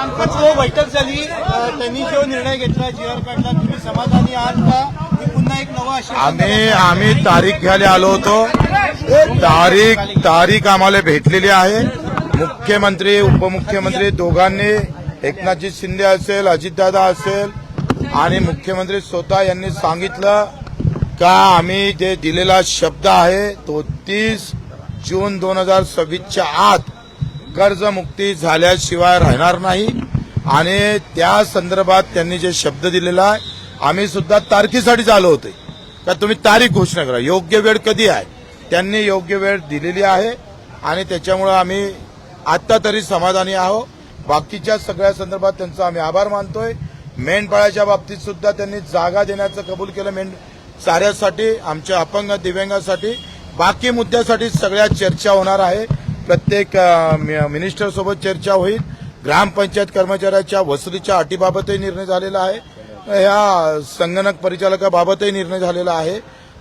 जो बैठक झाली. त्यांनी जो निर्णय घेतला जी आर काढला तुम्ही समाधानी आहात का? की पुन्हा एक नवं आम्ही आम्ही तारीख घ्यायला आलो होतो. तारीख तारीख आम्हाला भेटलेली आहे. मुख्यमंत्री उपमुख्यमंत्री दोघांनी एकनाथजी शिंदे असेल अजितदादा असेल आणि मुख्यमंत्री स्वतः यांनी सांगितलं का आम्ही जे दिलेला शब्द आहे तो तीस जून दोन हजार सव्वीसच्या आत कर्जमुक्ती झाल्याशिवाय राहणार नाही. आणि त्या संदर्भात त्यांनी जे शब्द दिलेला आहे आम्ही सुद्धा तारखेसाठी आलो होते. का तुम्ही तारीख घोषणा करा. योग्य वेळ कधी आहे? त्यांनी योग्य वेळ दिलेली आहे आणि त्याच्यामुळं आम्ही आत्ता तरी समाधानी आहोत. बाकीच्या सगळ्या संदर्भात त्यांचा आम्ही आभार मानतोय. मेंढपाळाच्या बाबतीत सुद्धा त्यांनी जागा देण्याचं कबूल केलं. मेंढ साऱ्यासाठी आमच्या अपंग दिव्यांगासाठी. बाकी मुद्द्यासाठी सगळ्या चर्चा होणार आहे. प्रत्येक मिनिस्टरसोबत चर्चा होईल. ग्रामपंचायत कर्मचाऱ्याच्या वसुलीच्या अटीबाबतही निर्णय झालेला आहे. या संगणक परिचालकाबाबतही निर्णय झालेला आहे.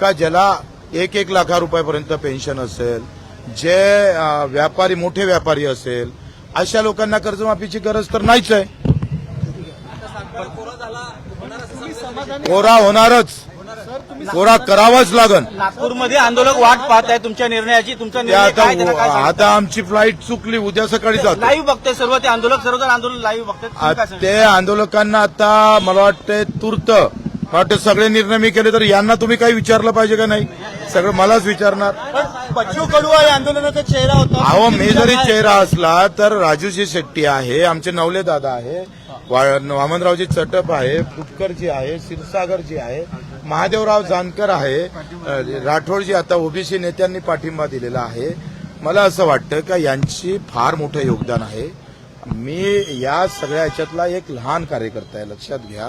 का ज्याला एक एक लाखा रुपयापर्यंत पेन्शन असेल जे व्यापारी मोठे व्यापारी असेल अशा लोकांना कर्जमाफीची गरज तर नाहीच आहे. कोरा होणारच. कोरा करावाच लागन. नागपूरमध्ये आंदोलक वाट पाहत आहे तुमच्या निर्णयाची तुमचा निर्णय आता आमची फ्लाईट चुकली उद्या सकाळी जातो. लाईव्ह बघते सर्व ते आंदोलक सर्व आंदोलन लाईव्ह बघतात. सांगता? ते आंदोलकांना आता मला वाटतं तूर्त मला वाटतं सगळे निर्णय मी केले तर यांना तुम्ही काही विचारलं पाहिजे का नाही? सगळं मलाच विचारणार. बच्चू कडू या आंदोलनाचा चेहरा होता. अहो मी जरी चेहरा असला तर राजूजी शेट्टी आहे आमचे नवले दादा आहे वा- वामनरावजी चटप आहे फुटकरजी आहे क्षीरसागरजी आहे महादेवराव जानकर आहे अ, राठोडजी आता ओबीसी नेत्यांनी पाठिंबा दिलेला आहे. मला असं वाटतं का यांची फार मोठं योगदान आहे. मी या सगळ्या ह्याच्यातला एक लहान कार्यकर्ता आहे लक्षात घ्या.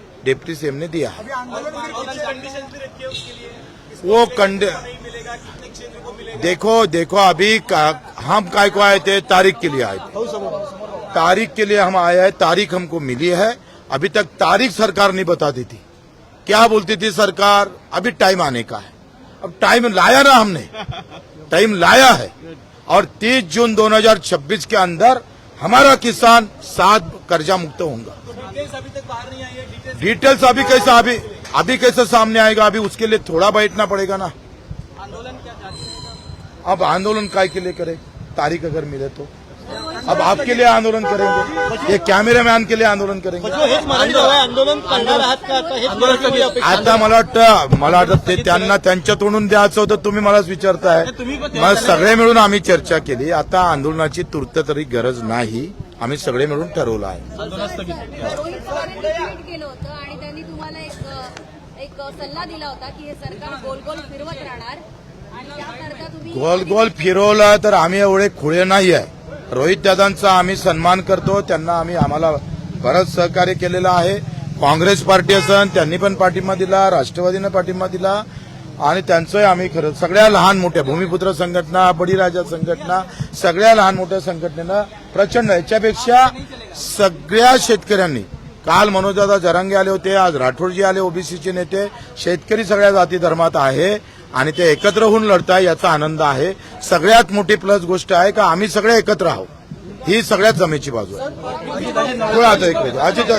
डिप्टी सीएम ने दिया है। वो कंड देखो देखो अभी का, हम काय को आए थे? तारीख के लिए आए थे। तारीख के लिए हम आए हैं तारीख हमको मिली है। अभी तक तारीख सरकार नहीं बता दी थी। क्या बोलती थी सरकार? अभी टाइम आने का है। अब टाइम लाया ना हमने। टाइम लाया है। और 30 जून 2026 के अंदर हमारा किसान सात कर्जा मुक्त होगा। डिटेल्स अभी कैसा अभी अभी कैसे सामने आएगा अभी उसके लिए थोड़ा बैठना पड़ेगा ना। अब आंदोलन काय के लिए करे? तारीख अगर मिले तो। अब आपके लिए आंदोलन करेंगे। ये कैमरे मैन के लिए आंदोलन करेंगे। आंदोलन आता आंदोलन मला वाटतं मला वाटतं ते त्यांना त्यांच्या तोंडून द्यायचं होतं तुम्ही मलाच विचारताय. मग सगळे मिळून आम्ही चर्चा केली. आता आंदोलनाची तूर्त तरी गरज नाही. आम्ही सगळे मिळून ठरवलं आहे. रोहित पवारांनी ट्विट केलं होतं आणि त्यांनी तुम्हाला एक अ, एक सल्ला दिला होता की हे सरकार गोल गोल फिरवत राहणार. आणि त्याकरता तुम्ही गोल गोल फिरवलं तर आम्ही एवढे खुळे नाही आहे रोहित दादांचा आम्ही सन्मान करतो त्यांना आम्ही आम्हाला बरंच सहकार्य केलेलं आहे. काँग्रेस पार्टी असन त्यांनी पण पाठिंबा दिला राष्ट्रवादीनं पाठिंबा दिला. आणि त्यांचंही आम्ही खरं सगळ्या लहान मोठ्या भूमिपुत्र संघटना बळीराजा संघटना सगळ्या लहान मोठ्या संघटनेनं प्रचंड. याच्यापेक्षा सगळ्या शेतकऱ्यांनी काल मनोजदादा जरांगे आले होते आज राठोडजी आले ओबीसीचे नेते शेतकरी सगळ्या जाती धर्मात आहे आणि ते एकत्र होऊन लढताय याचा आनंद आहे. सगळ्यात मोठी प्लस गोष्ट आहे का आम्ही सगळे एकत्र आहोत. ही सगळ्यात जमेची बाजू आहे. आता एक अजित